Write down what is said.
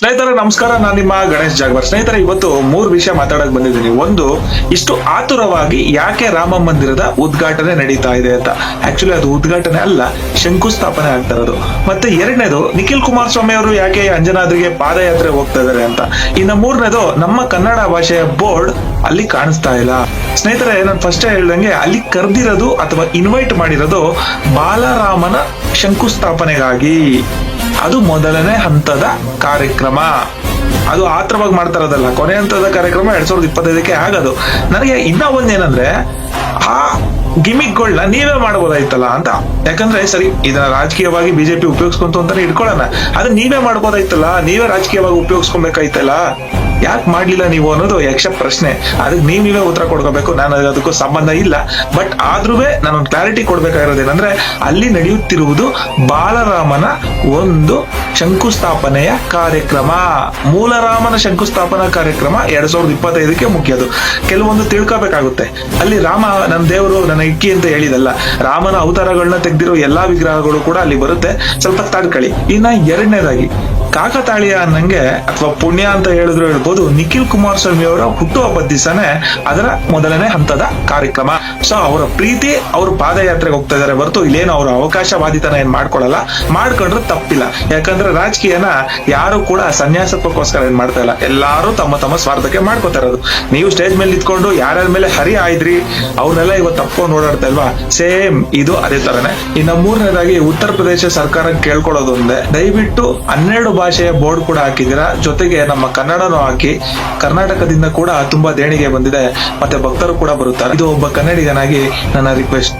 ಸ್ನೇಹಿತರೆ, ನಮಸ್ಕಾರ. ನಾನು ನಿಮ್ಮ ಗಣೇಶ್ ಜಾಗವರ್. ಸ್ನೇಹಿತರೆ, ಇವತ್ತು ಮೂರು ವಿಷಯ ಮಾತಾಡಕ್ ಬಂದಿದ್ದೀನಿ. ಒಂದು, ಇಷ್ಟು ಆತುರವಾಗಿ ಯಾಕೆ ರಾಮ ಮಂದಿರದ ಉದ್ಘಾಟನೆ ನಡೀತಾ ಇದೆ ಅಂತ. ಆಕ್ಚುಲಿ ಅದು ಉದ್ಘಾಟನೆ ಅಲ್ಲ, ಶಂಕುಸ್ಥಾಪನೆ ಆಗ್ತಾ ಇರೋದು. ಮತ್ತೆ ಎರಡನೇದು, ನಿಖಿಲ್ ಕುಮಾರಸ್ವಾಮಿ ಅವರು ಯಾಕೆ ಅಂಜನಾದ್ರಿಗೆ ಪಾದಯಾತ್ರೆ ಹೋಗ್ತಾ ಇದಾರೆ ಅಂತ. ಇನ್ನು ಮೂರನೇದು, ನಮ್ಮ ಕನ್ನಡ ಭಾಷೆಯ ಬೋರ್ಡ್ ಅಲ್ಲಿ ಕಾಣಿಸ್ತಾ ಇಲ್ಲ. ಸ್ನೇಹಿತರೆ, ನಾನು ಫಸ್ಟ್ ಹೇಳ್ದಂಗೆ, ಅಲ್ಲಿ ಕರೆದಿರೋದು ಅಥವಾ ಇನ್ವೈಟ್ ಮಾಡಿರೋದು ಬಾಲರಾಮನ ಶಂಕುಸ್ಥಾಪನೆಗಾಗಿ. ಅದು ಮೊದಲನೇ ಹಂತದ ಕಾರ್ಯಕ್ರಮ. ಅದು ಆತ್ರವಾಗಿ ಮಾಡ್ತಾ ಇರೋದಲ್ಲ ಕೊನೆ ಹಂತದ ಕಾರ್ಯಕ್ರಮ ಎರಡ್ ಸಾವಿರದ ಇಪ್ಪತ್ತೈದಕ್ಕೆ ಆಗೋದು. ನನಗೆ ಇನ್ನ ಒಂದೇನಂದ್ರೆ, ಆ ಗಿಮಿಕ್ಗಳನ್ನ ನೀವೇ ಮಾಡ್ಬೋದಾಯ್ತಲ್ಲ ಅಂತ. ಯಾಕಂದ್ರೆ ಸರಿ, ಇದನ್ನ ರಾಜಕೀಯವಾಗಿ ಬಿಜೆಪಿ ಉಪಯೋಗಿಸ್ಕೊಂತು ಅಂತಾನೆ ಇಟ್ಕೊಳ್ಳೋಣ. ಅದನ್ನ ನೀವೇ ಮಾಡ್ಬೋದಾಯ್ತಲ್ಲ, ನೀವೇ ರಾಜಕೀಯವಾಗಿ ಉಪಯೋಗಿಸ್ಕೊಬೇಕಾಯ್ತಲ್ಲ. ಯಾಕೆ ಮಾಡ್ಲಿಲ್ಲ ನೀವು ಅನ್ನೋದು ಯಕ್ಷ ಪ್ರಶ್ನೆ. ಅದಕ್ಕೆ ನೀವ್ ಉತ್ತರ ಕೊಡ್ಕೋಬೇಕು. ನಾನು ಅದಕ್ಕೂ ಸಂಬಂಧ ಇಲ್ಲ. ಬಟ್ ಆದ್ರೂ ನಾನೊಂದು ಕ್ಲಾರಿಟಿ ಕೊಡ್ಬೇಕಾಗಿರೋದೇನಂದ್ರೆ ಅಲ್ಲಿ ನಡೆಯುತ್ತಿರುವುದು ಬಾಲರಾಮನ ಒಂದು ಶಂಕುಸ್ಥಾಪನೆಯ ಕಾರ್ಯಕ್ರಮ. ಮೂಲರಾಮನ ಶಂಕುಸ್ಥಾಪನಾ ಕಾರ್ಯಕ್ರಮ ಎರಡ್ ಸಾವಿರದ ಇಪ್ಪತ್ತೈದಕ್ಕೆ ಮುಖ್ಯದು ಕೆಲವೊಂದು ತಿಳ್ಕೋಬೇಕಾಗುತ್ತೆ. ಅಲ್ಲಿ ರಾಮ ನನ್ನ ದೇವರು, ನನ್ನ ಇಕ್ಕಿ ಅಂತ ಹೇಳಿದಲ್ಲ. ರಾಮನ ಅವತಾರಗಳನ್ನ ತೆಗೆದಿರೋ ಎಲ್ಲಾ ವಿಗ್ರಹಗಳು ಕೂಡ ಅಲ್ಲಿ ಬರುತ್ತೆ. ಸ್ವಲ್ಪ ತಡ್ಕಳಿ ಇನ್ನ ಎರಡನೇದಾಗಿ ಕಾಕತಾಳೀಯ ಅನ್ನಂಗೆ ಅಥವಾ ಪುಣ್ಯ ಅಂತ ಹೇಳಿದ್ರು ಹೇಳ್ಬೋದು, ನಿಖಿಲ್ ಕುಮಾರಸ್ವಾಮಿ ಅವರ ಹುಟ್ಟುಹಬ್ಬದ ದಿವಸನೇ ಅದರ ಮೊದಲನೇ ಹಂತದ ಕಾರ್ಯಕ್ರಮ. ಸೊ ಅವರ ಪ್ರೀತಿ, ಅವರು ಪಾದಯಾತ್ರೆಗೆ ಹೋಗ್ತಾ ಇದಾರೆ ಹೊರತು ಇಲ್ಲೇನು ಅವರ ಅವಕಾಶವಾದಿತನ ಏನ್ ಮಾಡ್ಕೊಳಲ್ಲ, ಮಾಡ್ಕೊಂಡ್ರೆ ತಪ್ಪಿಲ್ಲ. ಯಾಕಂದ್ರೆ ರಾಜಕೀಯನ ಯಾರು ಕೂಡ ಸನ್ಯಾಸತ್ವಕ್ಕೋಸ್ಕರ ಏನ್ ಮಾಡ್ತಾ ಇಲ್ಲ. ಎಲ್ಲಾರು ತಮ್ಮ ತಮ್ಮ ಸ್ವಾರ್ಥಕ್ಕೆ ಮಾಡ್ಕೋತಾ ಇರೋದು. ನೀವು ಸ್ಟೇಜ್ ಮೇಲೆ ನಿಂತ್ಕೊಂಡು ಯಾರ್ಯಾರ ಮೇಲೆ ಹರಿ ಆಯ್ದ್ರಿ, ಅವ್ರನ್ನೆಲ್ಲ ಇವತ್ತು ತಪ್ಕೊಂಡು ಓಡಾಡ್ತಾ ಸೇಮ್ ಇದು ಅದೇ ತರನೇ. ಇನ್ನು ಮೂರನೇದಾಗಿ ಉತ್ತರ ಪ್ರದೇಶ ಸರ್ಕಾರ ಕೇಳ್ಕೊಳ್ಳೋದು ಒಂದೇ. ದಯವಿಟ್ಟು ಹನ್ನೆರಡು ಭಾಷೆಯ ಬೋರ್ಡ್ ಕೂಡ ಹಾಕಿದ್ದೀರಾ? ಜೊತೆಗೆ ನಮ್ಮ ಕನ್ನಡನೂ ಹಾಕಿ, ಕರ್ನಾಟಕದಿಂದ ಕೂಡ ತುಂಬಾ ದೇಣಿಗೆ ಬಂದಿದೆ, ಮತ್ತೆ ಭಕ್ತರು ಕೂಡ ಬರುತ್ತಾರೆ. ಇದು ಒಬ್ಬ ಕನ್ನಡಿಗನಾಗಿ ನನ್ನ ರಿಕ್ವೆಸ್ಟ್